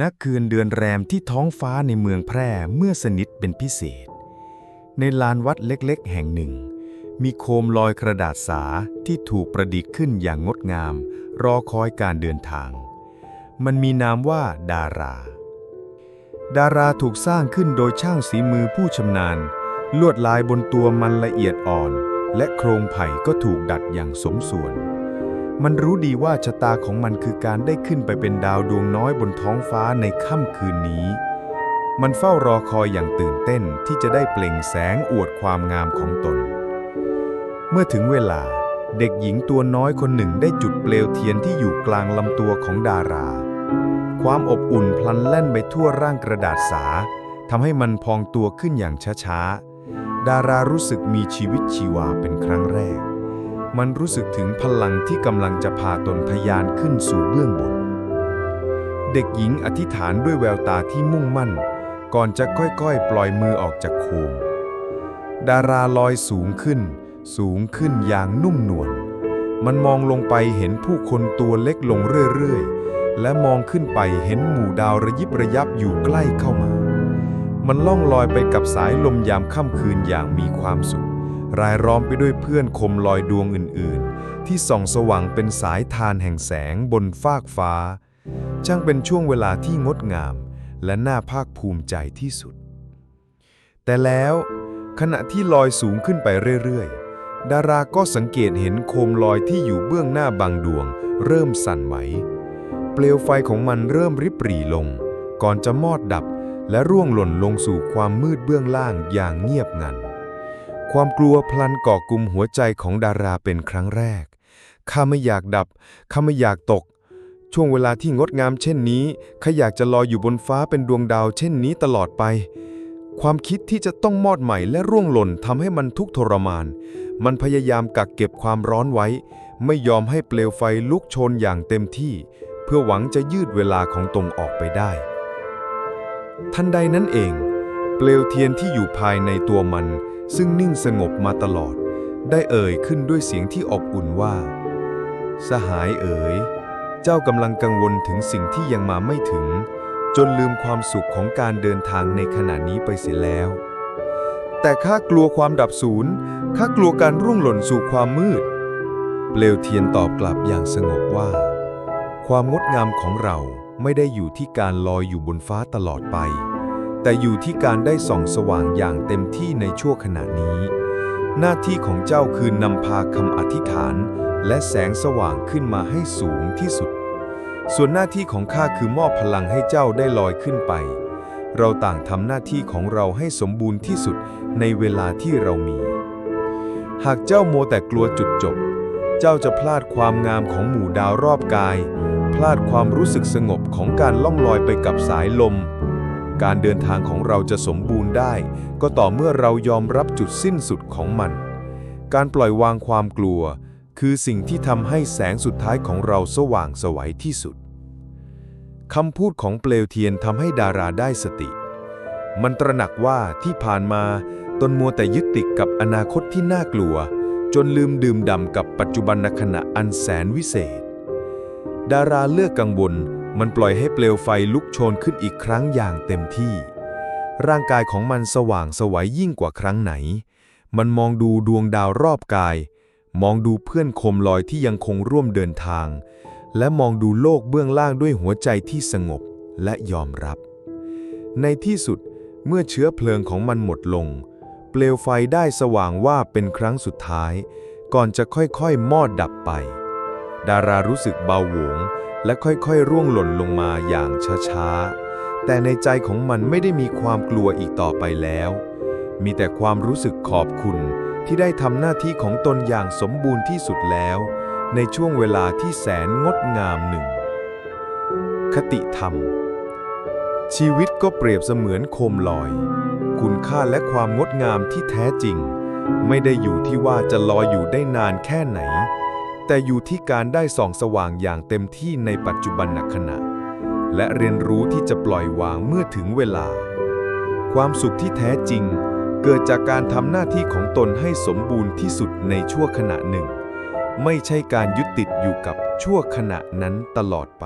ณคืนเดือนแรมที่ท้องฟ้าในเมืองแพร่เมื่อสนิทเป็นพิเศษ ในลานวัดเล็กๆ แห่งหนึ่ง มีโคมลอยกระดาษสาที่ถูกประดิษฐ์ขึ้นอย่างงดงาม รอคอยการเดินทาง มันมีนามว่าดารา ดาราถูกสร้างขึ้นโดยช่างสีมือผู้ชำนาญ ลวดลายบนตัวมันละเอียดอ่อน และโครงไผ่ก็ถูกดัดอย่างสมส่วน มันรู้ดีว่าชะตาของมันคือการได้ขึ้นไปเป็นดาวดวงน้อยบนท้องฟ้าในค่ำคืนนี้ มันเฝ้ารอคอยอย่างตื่นเต้นที่จะได้เปล่งแสงอวดความงามของตน เมื่อถึงเวลาเด็กหญิงตัวน้อยคนหนึ่งได้จุดเปลวเทียนที่อยู่กลางลำตัวของดารา ความอบอุ่นพลันแล่นไปทั่วร่างกระดาษสาทำให้มันพองตัวขึ้นอย่างช้าๆ ดารารู้สึกมีชีวิตชีวาเป็นครั้งแรก มันรู้สึกถึงพลังที่กำลังจะพาตนทยานขึ้นสู่เบื้องบน เด็กหญิงอธิษฐานด้วยแววตาที่มุ่งมั่น ก่อนจะค่อยๆ ปล่อยมือออกจากโคม ดาราลอยสูงขึ้น สูงขึ้นอย่างนุ่มนวล มันมองลงไปเห็นผู้คนตัวเล็กลงเรื่อยๆ และมองขึ้นไปเห็นหมู่ดาวระยิบระยับอยู่ใกล้เข้ามา มันล่องลอยไปกับสายลมยามค่ำคืนอย่างมีความสุข รายล้อมไปด้วยเพื่อนคมลอยดวงอื่นๆ ที่ส่องสว่างเป็นสายทานแห่งแสงบนฟากฟ้า ช่างเป็นช่วงเวลาที่งดงาม และน่าภาคภูมิใจที่สุด แต่แล้วขณะที่ลอยสูงขึ้นไปเรื่อยๆ ดาราก็สังเกตเห็นโคมลอยที่อยู่เบื้องหน้าบางดวง เริ่มสั่นไหว เปลวไฟของมันเริ่มริบหรี่ลง ก่อนจะมอดดับและร่วงหล่นลงสู่ความมืดเบื้องล่างอย่างเงียบงัน ความกลัวพลันก่อกุมหัวใจของดาราเป็นครั้งแรก ข้าไม่อยากดับ ข้าไม่อยากตก ช่วงเวลาที่งดงามเช่นนี้ข้าอยากจะลอยอยู่บนฟ้าเป็นดวงดาวเช่นนี้ตลอดไป ความคิดที่จะต้องมอดใหม่และร่วงหล่นทำให้มันทุกข์ทรมาน มันพยายามกักเก็บความร้อนไว้ ไม่ยอมให้เปลวไฟลุกโชนอย่างเต็มที่ เพื่อหวังจะยืดเวลาของตนออกไปได้ ทันใดนั้นเอง เปลวเทียนที่อยู่ภายในตัวมัน ซึ่งนิ่งสงบมาตลอด ได้เอ่ยขึ้นด้วยเสียงที่อบอุ่นว่า สหายเอ๋ย เจ้ากำลังกังวลถึงสิ่งที่ยังมาไม่ถึง จนลืมความสุขของการเดินทางในขณะนี้ไปเสียแล้ว แต่ข้ากลัวความดับสูญข้ากลัวการร่วงหล่นสู่ความมืด เปลวเทียนตอบกลับอย่างสงบว่า ความงดงามของเราไม่ได้อยู่ที่การลอยอยู่บนฟ้าตลอดไป แต่อยู่ที่การได้ส่องสว่างอย่างเต็มที่ในชั่วขณะนี้ หน้าที่ของเจ้าคือนำพาคำอธิษฐาน และแสงสว่างขึ้นมาให้สูงที่สุด ส่วนหน้าที่ของข้าคือมอบพลังให้เจ้าได้ลอยขึ้นไป เราต่างทำหน้าที่ของเราให้สมบูรณ์ที่สุดในเวลาที่เรามี หากเจ้าโมแต่กลัวจุดจบ เจ้าจะพลาดความงามของหมู่ดาวรอบกาย พลาดความรู้สึกสงบของการล่องลอยไปกับสายลม การเดินทางของเราจะสมบูรณ์ได้ ก็ต่อเมื่อเรายอมรับจุดสิ้นสุดของมัน การปล่อยวางความกลัว คือสิ่งที่ทำให้แสงสุดท้ายของเราสว่างสวัยที่สุดคำพูดของเปลวเทียนทำให้ดาราได้สติ มันตระหนักว่าที่ผ่านมาตนมัวแต่ยึดติดกับอนาคตที่น่ากลัว จนลืมดื่มด่ำกับปัจจุบันขณะอันแสนวิเศษ ดาราเลือกกังวล มันปล่อยให้เปลวไฟลุกโชนขึ้นอีกครั้งอย่างเต็มที่ ร่างกายของมันสว่างสวัยยิ่งกว่าครั้งไหน มันมองดูดวงดาวรอบกาย มองดูเพื่อนคมลอยที่ยังคงร่วมเดินทาง และมองดูโลกเบื้องล่างด้วยหัวใจที่สงบและยอมรับ ในที่สุดเมื่อเชื้อเพลิงของมันหมดลง เปลวไฟได้สว่างว่าเป็นครั้งสุดท้าย ก่อนจะค่อยๆ มอดดับไป ดารารู้สึกเบาหวง และค่อยๆ ร่วงหล่นลงมาอย่างช้าๆ แต่ในใจของมันไม่ได้มีความกลัวอีกต่อไปแล้ว มีแต่ความรู้สึกขอบคุณที่ได้ทำหน้าที่ของตนอย่างสมบูรณ์ที่สุดแล้ว ในช่วงเวลาที่แสนงดงามหนึ่ง คติธรรม ชีวิตก็เปรียบเสมือนโคมลอย คุณค่าและความงดงามที่แท้จริง ไม่ได้อยู่ที่ว่าจะลอยอยู่ได้นานแค่ไหน แต่อยู่ที่การได้ส่องสว่างอย่างเต็มที่ในปัจจุบันขณะ และเรียนรู้ที่จะปล่อยวางเมื่อถึงเวลา ความสุขที่แท้จริง เกิดจากการทำหน้าที่ของตนให้สมบูรณ์ที่สุดในชั่วขณะหนึ่ง ไม่ใช่การยึดติดอยู่กับชั่วขณะนั้นตลอดไป